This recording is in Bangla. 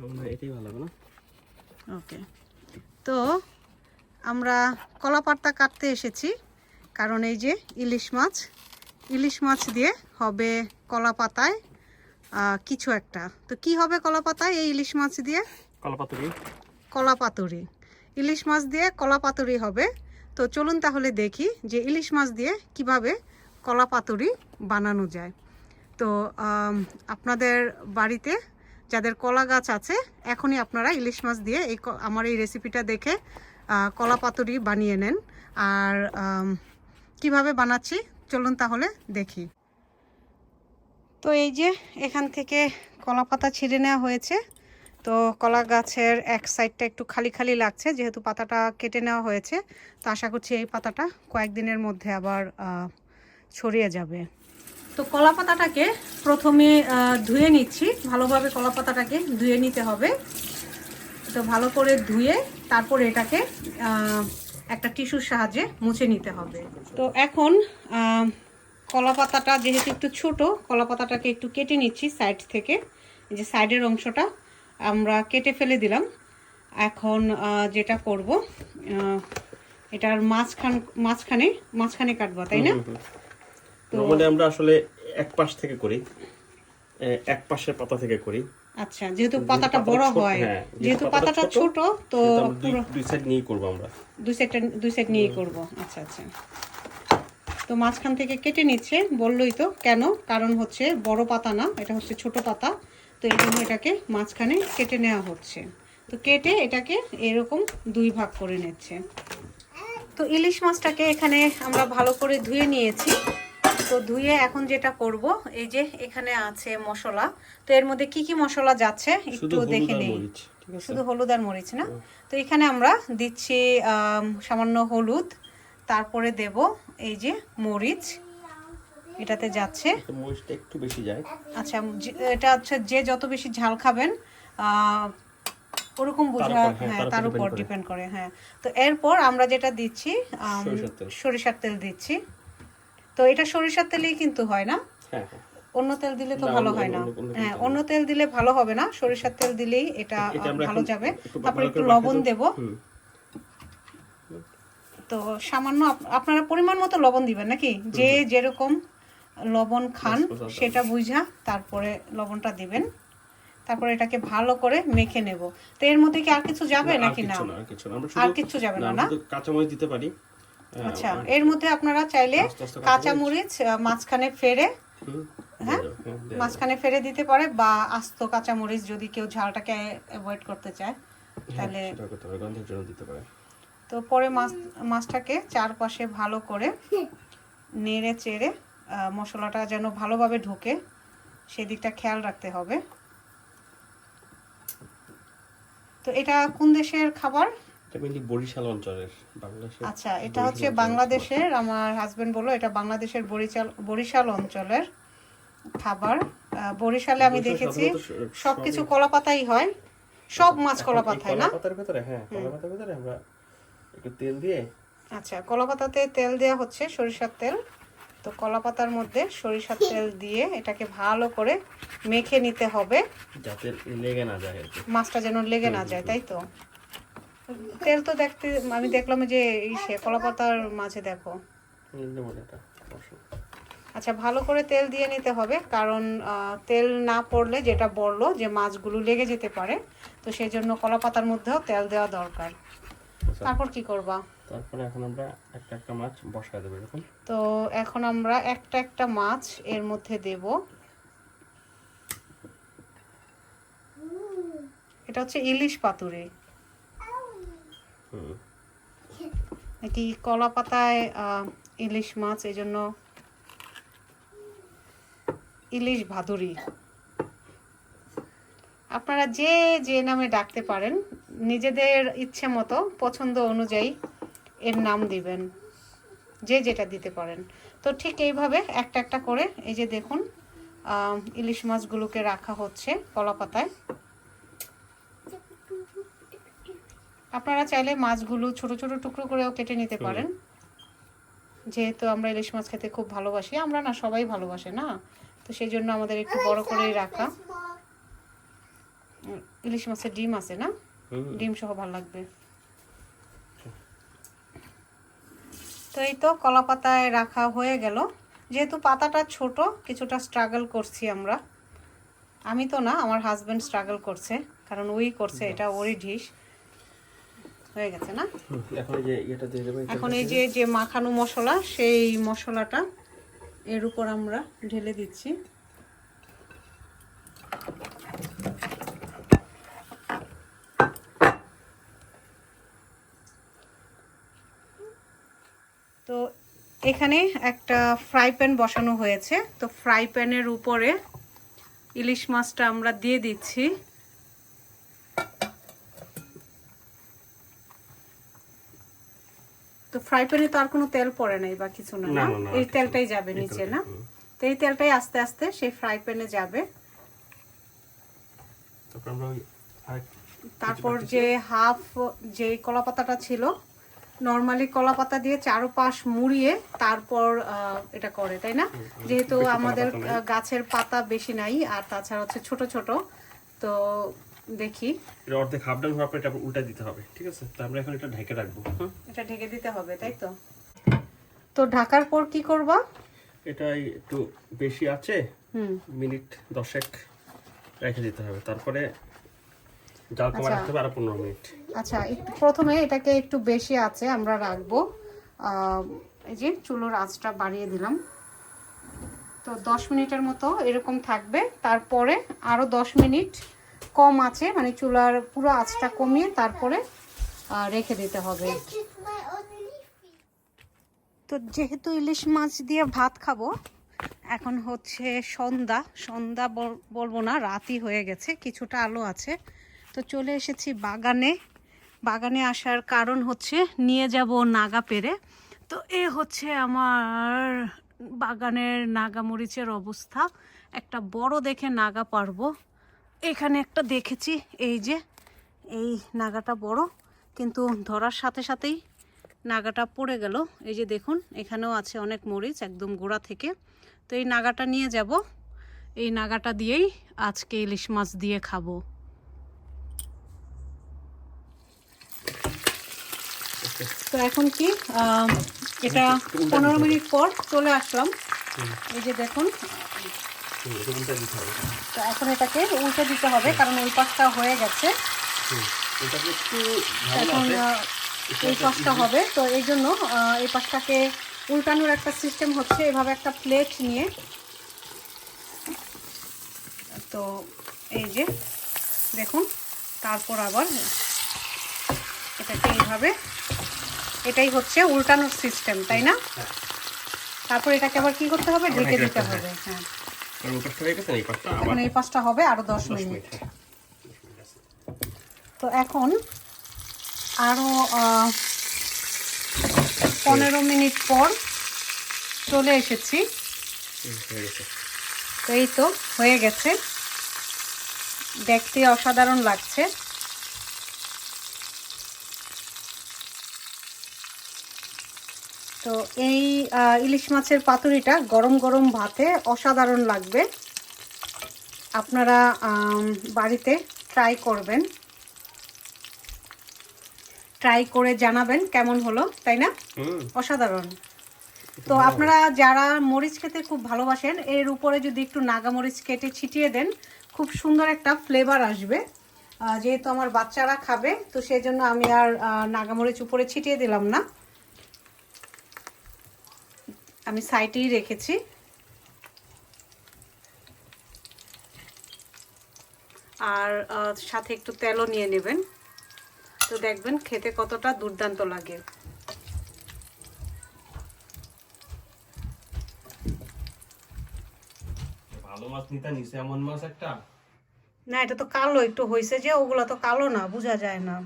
আমার এটাই ভালো হবে না? ওকে। তো আমরা কলা পাতা কাটতে এসেছি কারণ এই যে ইলিশ মাছ ইলিশ মাছ দিয়ে হবে কলা পাতায় কিছু একটা। তো কি হবে কলা পাতায় এই ইলিশ মাছ দিয়ে? কলাপাতুরি। কলা পাতুরি ইলিশ মাছ দিয়ে কলা পাতুরি হবে। তো চলুন তাহলে দেখি যে ইলিশ মাছ দিয়ে কীভাবে কলা পাতুরি বানানো যায়। তো আপনাদের বাড়িতে যাদের কলা গাছ আছে, এখনই আপনারা ইলিশ মাছ দিয়ে এই আমার এই রেসিপিটা দেখে কলা পাতুরি বানিয়ে নেন। আর কীভাবে বানাচ্ছি, চলুন তাহলে দেখি। তো এই যে এখান থেকে কলা পাতা ছিঁড়ে নেওয়া হয়েছে। তো কলা গাছের এক সাইডটা একটু খালি খালি লাগছে, যেহেতু পাতাটা কেটে নেওয়া হয়েছে। তো আশা করছি এই পাতাটা কয়েকদিনের মধ্যে আবার ছড়িয়ে যাবে। তো কলা পাতাটাকে প্রথমে ধুয়ে নিচ্ছি। ভালোভাবে কলা পাতাটাকে ধুয়ে নিতে হবে। তো ভালো করে ধুয়ে তারপর এটাকে একটা টিস্যুর সাহায্যে মুছে নিতে হবে। তো এখন কলা পাতাটা যেহেতু একটু ছোট কলা পাতাটাকে একটু কেটে নিচ্ছি সাইড থেকে। যে সাইডের অংশটা আমরা কেটে ফেলে দিলাম। এখন যেটা করব এটার মাঝখান, মাঝখানে মাঝখানে কাটবো, তাই না? নর্মালি আমরা আসলে এক পাশ থেকে করি এক পাশের পাতা থেকে করি। আচ্ছা যেহেতু পাতাটা বড় হয় হ্যাঁ, যেহেতু পাতাটা ছোট তো দুই সাইড নিয়ে করব আমরা। দুই দুই সাইড নিয়ে করব আচ্ছা আচ্ছা। তো মাঝখান থেকে কেটে নিচ্ছে বললোই তো কেন? কারণ হচ্ছে বড় পাতা না এটা হচ্ছে ছোট পাতা তো এই জন্য এটাকে মাঝখানে কেটে নেওয়া হচ্ছে। তো কেটে এটাকে এরকম দুই ভাগ করে নিচ্ছে। তো ইলিশ মাছটাকে এখানে আমরা ভালো করে ধুয়ে নিয়েছি। তো ধুয়ে এখন যেটা করব এই যে এখানে আছে মশলা। তো এর মধ্যে কি কি মশলা যাচ্ছে একটু দেখে নেই। শুধু হলুদ আর মরিচ না? তো এখানে আমরা দিচ্ছি সামান্য হলুদ তারপরে দেব এই যে মরিচ। এটাতে যাচ্ছে। মরিচটা একটু বেশি যায়। আচ্ছা এটা হচ্ছে যে যত বেশি ঝাল খাবেন আহ, ওরকম বোঝা হ্যাঁ, হ্যাঁ তার উপর। ডিপেন্ড করে। হ্যাঁ। তো এরপর আমরা যেটা দিচ্ছি সরিষার তেল দিচ্ছি। তো এটা সরিষার তেলেই কিন্তু হয় না? হ্যাঁ হ্যাঁ। অন্য তেল দিলে তো ভালো হয় না। হ্যাঁ অন্য তেল দিলে ভালো হবে না। সরিষার তেল দিলেই এটা ভালো যাবে। তারপর একটু লবণ দেব। তো সামান্য আপনারা পরিমাণ মতো লবণ দিবেন নাকি? যে যেরকম লবণ খান বাস, বাস, বাস। সেটা বুঝা তারপরে লবণটা দিবেন। তারপরে এটাকে ভালো করে মেখে নেব। তো এর মধ্যে কি আর কিছু যাবে নাকি না? আর কিচ্ছু যাবে না, কাঁচামরিচ দিতে পারি। আচ্ছা এর মধ্যে আপনারা চাইলে কাঁচা মরিচ মাঝখানে ফেরে হ্যাঁ? হ্যাঁ। মাঝখানে ফেরে দিতে পারে বা আস্ত কাঁচা মরিচ যদি কেউ ঝালটাকে অ্যাভয়েড করতে চায় তাহলে হ্যাঁ, দিতে পারে তো পরে মাছ মাছটাকে চারপাশে ভালো করে নেড়ে চেড়ে মশলাটা যেন ভালোভাবে ঢোকে সেদিকটা খেয়াল রাখতে হবে তো এটা কোন দেশের খাবার বরিশাল অঞ্চলের বাংলাদেশের আচ্ছা এটা হচ্ছে বাংলাদেশের আমার হাজবেন্ড বলল এটা বাংলাদেশের বরিশাল বরিশাল অঞ্চলের খাবার। বরিশালে আমি দেখেছি সবকিছু কলা পাতাই হয় সব মাছ কলা পাতায় না? ভেতরে হ্যাঁ কলাপাতার ভেতরে আমরা একটু তেল দিয়ে আচ্ছা কলা পাতাতে তেল দেওয়া হচ্ছে সরিষার তেল। তো কলা পাতার মধ্যে সরিষার তেল দিয়ে এটাকে ভালো করে মেখে নিতে হবে। যাতে লেগে না যায় মাছটা যেন লেগে না যায় তাই তো? তেল তো দেখতে আমি দেখলাম যে এই সে কলা পাতার মাঝে দেখো। আচ্ছা ভালো করে তেল দিয়ে নিতে হবে কারণ তেল না পড়লে যেটা বলল যে মাছগুলো লেগে যেতে পারে তো সেই জন্য কলা পাতার মধ্যেও তেল দেওয়া দরকার। আচ্ছা, তারপর কি করবা? তারপরে এখন আমরা একটা একটা মাছ বসায় দেবো এরকম। তো এখন আমরা একটা একটা মাছ এর মধ্যে দেব। এটা হচ্ছে ইলিশ পাতুরি। এটি কলা পাতায় ইলিশ মাছ এই জন্য ইলিশ ভাদুরি। আপনারা যে যে নামে ডাকতে পারেন, নিজেদের ইচ্ছে মতো, পছন্দ অনুযায়ী এর নাম দিবেন, যে যেটা দিতে পারেন। তো ঠিক এইভাবে একটা একটা করে, এই যে দেখুন ইলিশ মাছগুলোকে রাখা হচ্ছে কলা পাতায়। আপনারা চাইলে মাছগুলো ছোট ছোট টুকরো করেও কেটে নিতে পারেন। যেহেতু আমরা ইলিশ মাছ খেতে খুব ভালোবাসি আমরা না সবাই ভালোবাসে না? তো সেই জন্য আমাদের একটু বড় করেই রাখা। ইলিশ মাছের ডিম আছে না? ডিম সহ ভালো লাগবে। তো এই তো কলা পাতায় রাখা হয়ে গেল। যেহেতু পাতাটা ছোট কিছুটা স্ট্রাগল করছি আমরা। আমি তো না আমার হাজবেন্ড স্ট্রাগল করছে কারণ ওই করছে এটা ওরই ঢিস হয়ে গেছে না? এখন এই যে ইয়েটা দিয়ে দেবো এটা এখন এই যে যে মাখানো মশলা সেই মশলাটা এর উপর আমরা ঢেলে দিচ্ছি। তো এখানে একটা ফ্রাই প্যান বসানো হয়েছে। তো ফ্রাই প্যানের উপরে ইলিশ মাছটা আমরা দিয়ে দিচ্ছি। তো ফ্রাই প্যানে তো আর কোনো তেল পড়ে নাই বা কিছু না না, এই তেলটাই যাবে নিচে না? তো এই তেলটাই আস্তে আস্তে সেই ফ্রাই প্যানে যাবে। তারপর যে হাফ যে কলা পাতাটা ছিল নর্মালি কলা পাতা দিয়ে চারোপাশ মুড়িয়ে তারপর এটা করে তাই না? যেহেতু আমাদের গাছের পাতা বেশি নাই আর তাছাড়া হচ্ছে ছোট ছোট। তো দেখি। এটা অর্ধেক হাফ ডাউন হওয়ার পর এটা উল্টা দিতে হবে ঠিক আছে? তো আমরা এখন এটা ঢেকে রাখব। এটা ঢেকে দিতে হবে তাই তো? তো ঢাকার পর কি করবা? এটা একটু বেশি আছে মিনিট দশেক রেখে দিতে হবে। তারপরে জাল কমা আচ্ছা। রাখতে হবে আরও পনেরো মিনিট। আচ্ছা একটু প্রথমে এটাকে একটু বেশি আছে আমরা রাখব। আহ, এই যে চুলোর আঁচটা বাড়িয়ে দিলাম। তো দশ মিনিটের মতো এরকম থাকবে। তারপরে আরও দশ মিনিট কম আছে মানে চুলার পুরো আঁচটা কমিয়ে তারপরে রেখে দিতে হবে। তো যেহেতু ইলিশ মাছ দিয়ে ভাত খাব, এখন হচ্ছে সন্ধ্যা। সন্ধ্যা বল- বলব না, রাতই হয়ে গেছে, কিছুটা আলো আছে। তো চলে এসেছি বাগানে। বাগানে আসার কারণ হচ্ছে নিয়ে যাব নাগা পেরে তো এ হচ্ছে আমার বাগানের নাগা মরিচের অবস্থা। একটা বড় দেখে নাগা পারব। এখানে একটা দেখেছি এই যে এই নাগাটা বড় কিন্তু ধরার সাথে সাথেই নাগাটা পড়ে গেল। এই যে দেখুন এখানেও আছে অনেক মরিচ একদম গোড়া থেকে। তো এই নাগাটা নিয়ে যাব। এই নাগাটা দিয়েই আজকে ইলিশ মাছ দিয়ে খাব। তো এখন কি এটা পনেরো মিনিট পর চলে আসলাম। এই যে দেখুন উল্টা দিতে হবে। তো এখন এটাকে উল্টে দিতে হবে কারণ ওই পাশটা হয়ে গেছে। এটাকে একটু এখন এই পাশটা হবে। তো এই জন্য এই পাশটাকে উল্টানোর একটা সিস্টেম হচ্ছে এভাবে একটা প্লেট নিয়ে। তো এই যে দেখুন তারপর আবার এটাকে এইভাবে এটাই হচ্ছে উল্টানোর সিস্টেম তাই না? হ্যাঁ। তারপর এটাকে আবার কি করতে হবে? ঢেকে ঢেকে দিতে হবে হ্যাঁ। ওই পাশটা হয়ে গেছে এই পাশটা এখন এই পাশটা হবে আরও দশ দশ মিনিট। মিনিট হ্যাঁ। তো এখন আরও পনেরো মিনিট পর চলে এসেছি। তো এই তো হয়ে গেছে। দেখতে অসাধারণ লাগছে। তো এই ইলিশ মাছের পাতুরিটা গরম গরম ভাতে অসাধারণ লাগবে। আপনারা বাড়িতে ট্রাই করবেন। ট্রাই করে জানাবেন কেমন হলো তাই না? অসাধারণ। তো আপনারা যারা মরিচ খেতে খুব ভালোবাসেন এর উপরে যদি একটু নাগা মরিচ কেটে ছিটিয়ে দেন খুব সুন্দর একটা ফ্লেভার আসবে। যেহেতু আমার বাচ্চারা খাবে তো সেই জন্য আমি আর নাগামরিচ উপরে ছিটিয়ে দিলাম না। আমি সাইডেই রেখেছি। আর সাথে একটু তেলও নিয়ে নেবেন। তো দেখবেন খেতে কতটা দুর্দান্ত লাগে। ভালো মাছ নিতে নিছে এমন মাছ একটা? না এটা তো কালো একটু হয়েছে যে ওগুলো তো কালো না বোঝা যায় না।